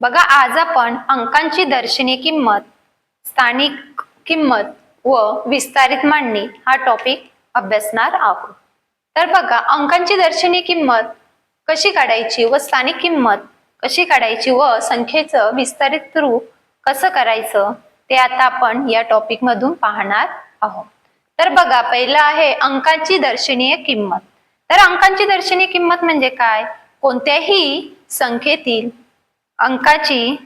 बघा आज आपण अंकांची दर्शनी किंमत स्थानिक किंमत व विस्तारित मांडणी हा टॉपिक अभ्यासणार आहोत. तर बघा अंकांची दर्शनी किंमत कशी काढायची व स्थानिक किंमत कशी काढायची व संख्येचं विस्तारित रूप कसं करायचं ते आता आपण या टॉपिक मधून पाहणार आहोत. तर बघा पहिलं आहे अंकांची दर्शनीय किंमत. तर अंकांची दर्शनीय किंमत म्हणजे काय? कोणत्याही संख्येतील अंकाची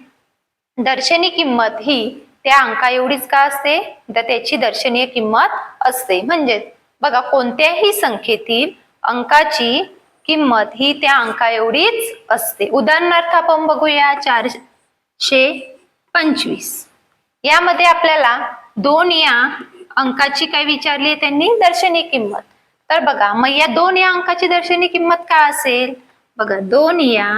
दर्शनी किंमत ही त्या अंका एवढीच का असते? तर त्याची दर्शनीय किंमत असते. म्हणजे बघा कोणत्याही संख्येतील अंकाची किंमत ही त्या अंका एवढीच असते. उदाहरणार्थ आपण बघूया चारशे पंचवीस. यामध्ये आपल्याला दोन या अंकाची काय विचारली त्यांनी? दर्शनी किंमत. तर बघा मग या दोन या अंकाची दर्शनी किंमत काय असेल? बघा दोन या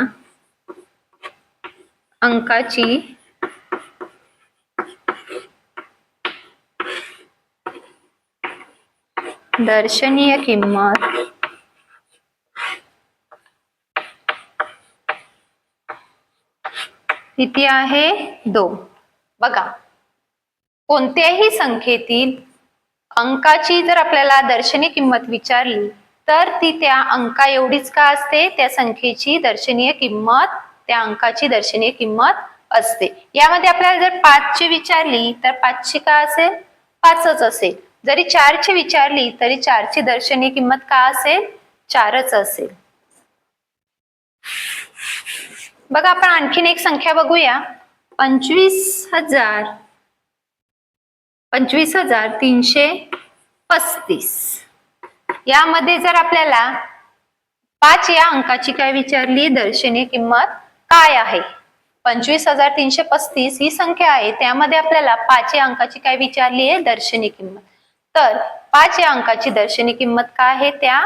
अंकाची दर्शनीय किंमत. किती आहे? दोन. बघा. कोणत्याही संख्येतील अंकाची जर आपल्याला दर्शनीय किंमत विचारली तर ती त्या अंका एवढीच का असते? त्या संख्येची दर्शनीय किंमत त्या अंकाची दर्शनीय किंमत असते. यामध्ये आपल्याला जर पाचची विचारली तर पाचची का असेल? पाचच असेल. जरी चारची विचारली तरी चारची दर्शनीय किंमत का असेल? चारच असेल. बघा आपण आणखीन एक संख्या बघूया. पंचवीस हजार पंचवीस हजार तीनशे पस्तीस. यामध्ये जर आपल्याला पाच या अंकाची काय विचारली दर्शनीय किंमत? काय आहे? पंचवीस हजार तीनशे पस्तीस ही संख्या आहे. त्यामध्ये आपल्याला पाच या अंकाची काय विचारली आहे? दर्शनी किंमत. तर पाच या अंकाची दर्शनी किंमत काय आहे? त्या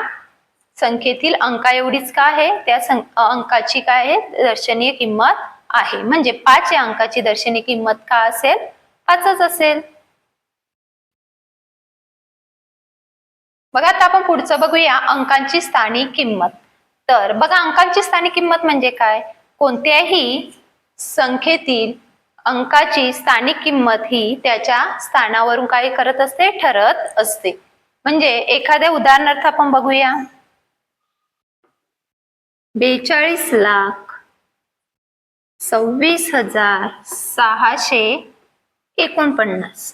संख्येतील अंका एवढीच का आहे? त्या अंकाची काय आहे? दर्शनीय किंमत आहे. म्हणजे पाच या अंकाची दर्शनी किंमत का असेल? पाचच असेल. बघा आता आपण पुढचं बघूया अंकांची स्थानिक किंमत. तर बघा अंकांची स्थानिक किंमत म्हणजे काय? कोणत्याही संख्येतील अंकाची स्थानिक किंमत ही त्याच्या स्थानावरून काय करत असते ठरत असते. म्हणजे एखाद्या उदाहरणार्थ आपण बघूया. बेचाळीस लाख सव्वीस हजार सहाशे एकोणपन्नास.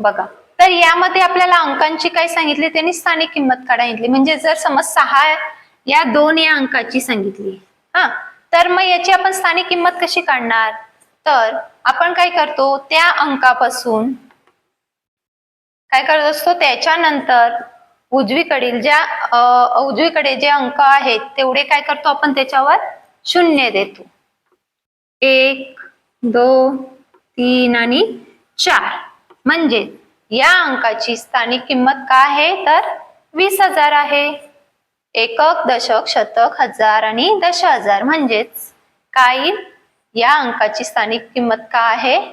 बघा. तर यामध्ये आपल्याला अंकांची काय सांगितली? त्यांनी स्थानिक किंमत काढायली म्हणजे जर समज सहा या दोन या अंकाची सांगितली. हा तर मग याची आपण स्थानिक किंमत कशी काढणार? तर आपण काय करतो त्या अंकापासून काय करत असतो त्याच्यानंतर उजवीकडील ज्या उजवीकडे जे अंक आहेत तेवढे काय करतो आपण त्याच्यावर? शून्य देतो. एक दोन तीन आणि चार. म्हणजे या अंकाची स्थानिक किंमत काय आहे? तर वीस हजार आहे. एकक दशक शतक हजार आणि दश हजार म्हणजेच काय या अंकाची स्थानिक किंमत काय आहे?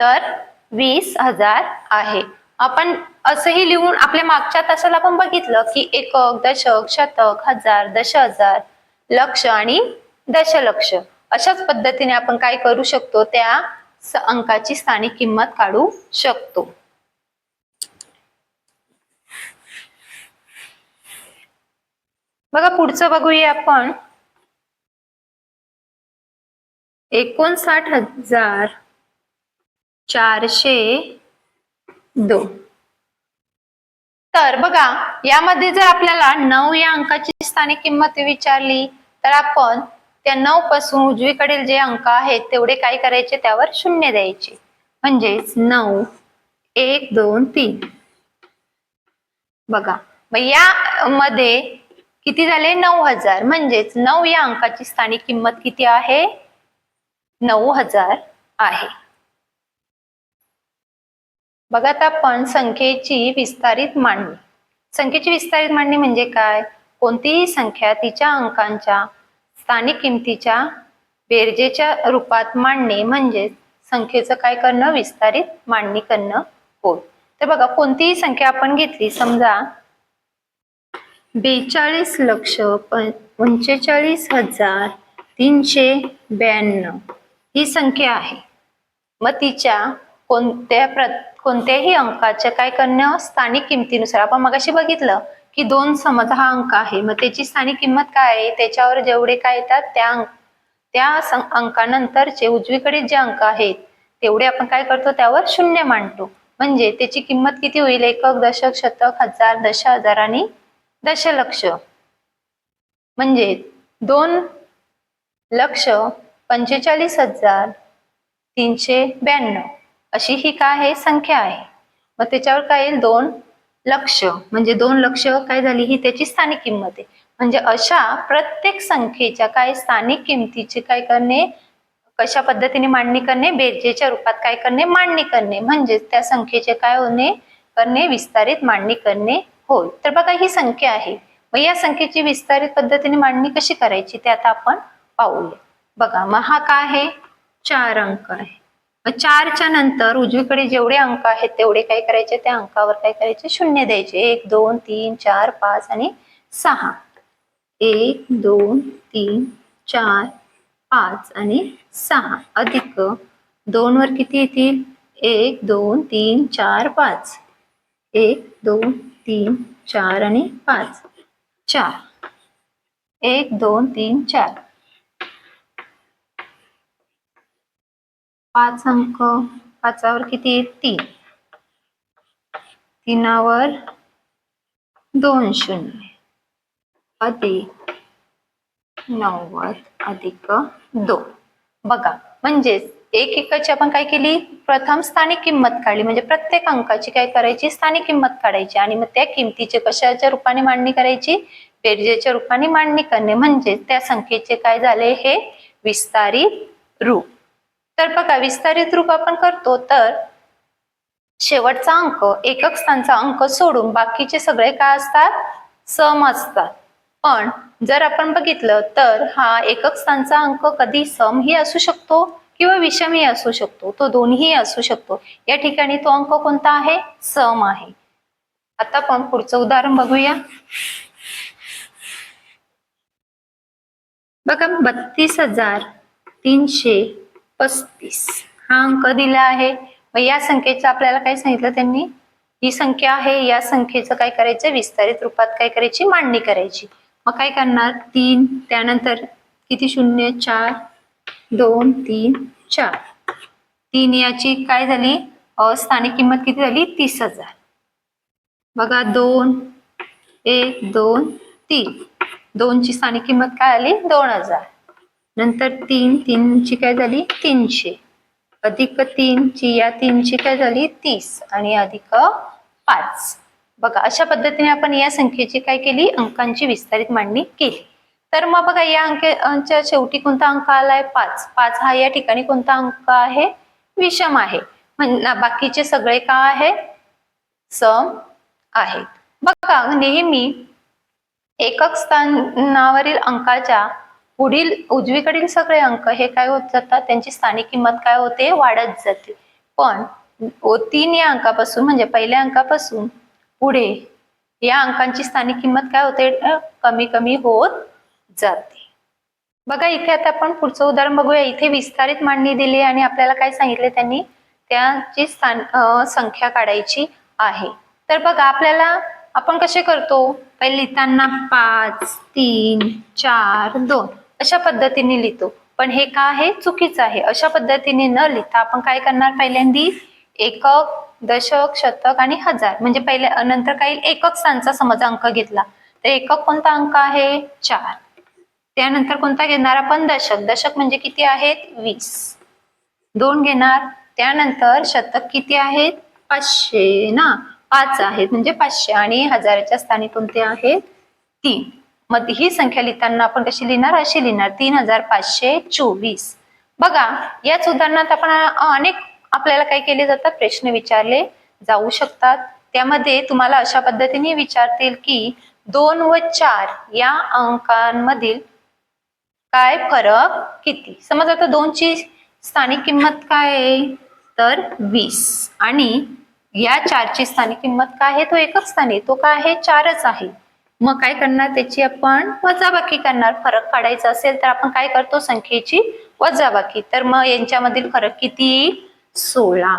तर वीस हजार आहे. आपण असंही लिहून आपल्या मागच्या तासाला आपण बघितलं की एकक दशक शतक हजार दश हजार लक्ष आणि दशलक्ष. अशाच पद्धतीने आपण काय करू शकतो? त्या स- अंकाची स्थानिक किंमत काढू शकतो. बघा पुढचं बघूया आपण. एकोणसाठ हजार चारशे दोन तर बघा यामध्ये जर आपल्याला नऊ या अंकाची स्थानिक किंमत विचारली तर आपण त्या नऊ पासून उजवीकडील जे अंक आहेत तेवढे काय करायचे? त्यावर शून्य द्यायचे. म्हणजेच नऊ एक दोन तीन. बघा मग या मध्ये किती झाले? नऊ हजार. म्हणजेच नऊ या अंकाची स्थानिक किंमत किती आहे? नऊ हजार आहे. बघा आता आपण संख्येची विस्तारित मांडणी. संख्येची विस्तारित मांडणी म्हणजे काय? कोणतीही संख्या तिच्या अंकांच्या स्थानिक किमतीच्या बेरजेच्या रूपात मांडणे म्हणजे संख्येचं काय करणं? विस्तारित मांडणी करणं होय. तर बघा कोणतीही संख्या आपण घेतली समजा बेचाळीस लक्ष पंचेचाळीस हजार तीनशे ब्याण्णव ही संख्या आहे. मग तिच्या कोणत्या प्र कोणत्याही अंकाच्या काय करणं स्थानिक किमतीनुसार आपण मगाशी बघितलं की दोन समज हा अंक आहे. मग त्याची स्थानिक किंमत काय आहे? त्याच्यावर जेवढे काय येतात त्या अंक त्या सं- अंकानंतरचे उजवीकडे जे अंक आहेत तेवढे आपण काय करतो? त्यावर शून्य मांडतो. म्हणजे त्याची किंमत किती होईल? एकक दशक शतक हजार दश हजार आणि दशलक्ष. म्हणजे दोन लक्ष पंचेचाळीस हजार तीनशे ब्याण्णव. अशी ही काय आहे? संख्या आहे. मग त्याच्यावर काय येईल? दोन लक्ष. म्हणजे दोन लक्ष काय झाली? ही त्याची स्थानिक किंमत आहे. म्हणजे अशा प्रत्येक संख्येच्या काय स्थानिक किमतीची काय करणे? कशा पद्धतीने मांडणी करणे? बेरजेच्या रूपात काय करणे? मांडणी करणे. म्हणजेच त्या संख्येचे काय होणे? करणे? विस्तारित मांडणी करणे. होय तर बघा ही संख्या आहे. मग या संख्येची विस्तारित पद्धतीने मांडणी कशी करायची ते आता आपण पाहूया. बघा मग हा काय आहे? चार अंक आहे. मग चारच्या नंतर उजवीकडे जेवढे अंक आहेत तेवढे काय करायचे? त्या अंकावर काय करायचे? शून्य द्यायचे. एक दोन तीन चार पाच आणि सहा. एक दोन तीन चार पाच आणि सहा. अधिक दोन वर किती येतील? एक दोन तीन चार पाच. एक दोन तीन चार आणि पाच. चार. एक दोन तीन चार. पाच अंक. पाचावर किती तीन. तीनावर दोन शून्य. अधिक नव्वद अधिक दोन. बघा म्हणजेच एक एकाची आपण काय केली? प्रथम स्थानिक किंमत काढली. म्हणजे प्रत्येक अंकाची काय करायची? स्थानिक किंमत काढायची. आणि मग त्या किमतीचे कशाच्या रूपाने मांडणी करायची? बेरजेच्या रूपाने मांडणी करणे. म्हणजे त्या संख्येचे काय झाले? हे विस्तारित रूप. तर बघा विस्तारित रूप आपण करतो तर शेवटचा अंक एकक स्थानचा अंक सोडून बाकीचे सगळे काय असतात? सम असतात. पण जर आपण बघितलं तर हा एकक स्थानचा अंक कधी सम ही असू शकतो? किंवा विषमही असू शकतो तो दोन्ही असू शकतो. या ठिकाणी तो अंक कोणता आहे? सम आहे. आता आपण पुढचं उदाहरण बघूया. बघा बत्तीस हजार तीनशे पस्तीस हा अंक दिला आहे. मग या संख्येचं आपल्याला काय सांगितलं त्यांनी? ही संख्या आहे या संख्येचं काय करायचं? विस्तारित रूपात काय करायची? मांडणी करायची. मग काय करणार? तीन त्यानंतर किती? शून्य चार दोन तीन चार. तीन याची काय झाली? अस्थानिक स्थानिक किंमत किती झाली? तीस हजार. बघा दोन एक दोन तीन. दोनची स्थानिक किंमत काय आली? दोन हजार. नंतर तीन तीनची काय झाली? तीनशे. अधिक तीनची या तीनची काय झाली? तीस. आणि अधिक पाच. बघा अशा पद्धतीने आपण या संख्येची काय केली? अंकांची विस्तारित मांडणी केली. तर मग बघा या अंकाच्या शेवटी कोणता अंक आलाय? पाच. पाच हा या ठिकाणी कोणता अंक आहे? विषम आहे. बाकीचे सगळे का आहे सम आहेत बघा नेहमी एकक स्थानावरील अंकाच्या पुढील उजवीकडील सगळे अंक हे काय होत जातात? त्यांची स्थानिक किंमत काय होते? वाढत जाते. पण तीन या अंकापासून म्हणजे पहिल्या अंकापासून पुढे या अंकांची स्थानिक किंमत काय होते? कमी कमी होत जाते. बघा इथे आता आपण पुढचं उदाहरण बघूया. इथे विस्तारित मांडणी दिली आणि आपल्याला काय सांगितले त्यांनी? त्याची स्थान संख्या काढायची आहे. तर बघा आपल्याला आपण कसे करतो? पहिले लिहिताना पाच तीन चार दोन अशा पद्धतीने लिहितो. पण हे का आहे? चुकीचं आहे. अशा पद्धतीने न लिहिता आपण काय करणार? पहिल्यांदी एकक दशक शतक आणि हजार. म्हणजे पहिले नंतर काही एकक स्थानचा समज अंक घेतला. तर एकक कोणता अंक आहे? चार. त्यानंतर कोणता घेणार आपण? दशक. दशक म्हणजे किती आहेत? वीस. दोन घेणार. त्यानंतर शतक किती आहेत? पाचशे ना? पाच आहेत. म्हणजे पाचशे. आणि हजाराच्या स्थानी कोणते आहेत? तीन. मग ही संख्या लिहिताना आपण कशी लिहिणार? अशी लिहिणार. तीन हजार पाचशे चोवीस. बघा याच उदाहरणात आपण अनेक आपल्याला काय केले जातात? प्रश्न विचारले जाऊ शकतात. त्यामध्ये तुम्हाला अशा पद्धतीने विचारतील की दोन व चार या अंकांमधील काय फरक किती? समज आता दोनची स्थानिक किंमत काय आहे? तर वीस. आणि या चारची स्थानिक किंमत काय आहे? तो एकच स्थानी तो काय आहे? चारच आहे. मग काय करणार? त्याची आपण वजाबाकी करणार. फरक काढायचा असेल तर आपण काय करतो? संख्येची वजाबाकी. तर मग यांच्यामधील फरक किती? सोळा.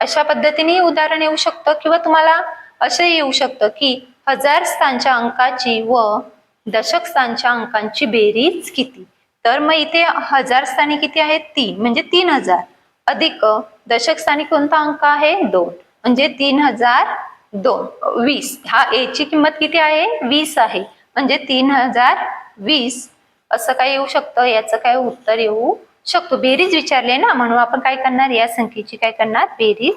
अशा पद्धतीने उदाहरण येऊ शकतं किंवा तुम्हाला असं येऊ शकतं की हजार स्थानच्या अंकाची व दशक स्थानच्या अंकांची बेरीज किती? तर मग इथे हजार स्थानी किती आहेत? तीन. म्हणजे तीन हजार. अधिक दशक स्थानी कोणता अंक आहे? दोन. म्हणजे तीन हजार दोन. वीस. हा ए ची किंमत किती आहे? वीस आहे. म्हणजे तीन हजार वीस. असं काय येऊ शकतं? याचं काय उत्तर येऊ शकतो. बेरीज विचारले ना? म्हणून आपण काय करणार? या संख्येची काय करणार? बेरीज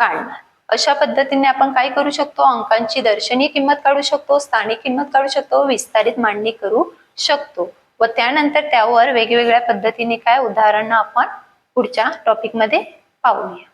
काढणार. अशा पद्धतीने आपण काय करू शकतो? अंकांची दर्शनीय किंमत काढू शकतो स्थानिक किंमत काढू शकतो विस्तारित मांडणी करू शकतो. व त्यानंतर त्यावर वेगवेगळ्या पद्धतीने काय उदाहरणं आपण पुढच्या टॉपिकमध्ये पाहूया.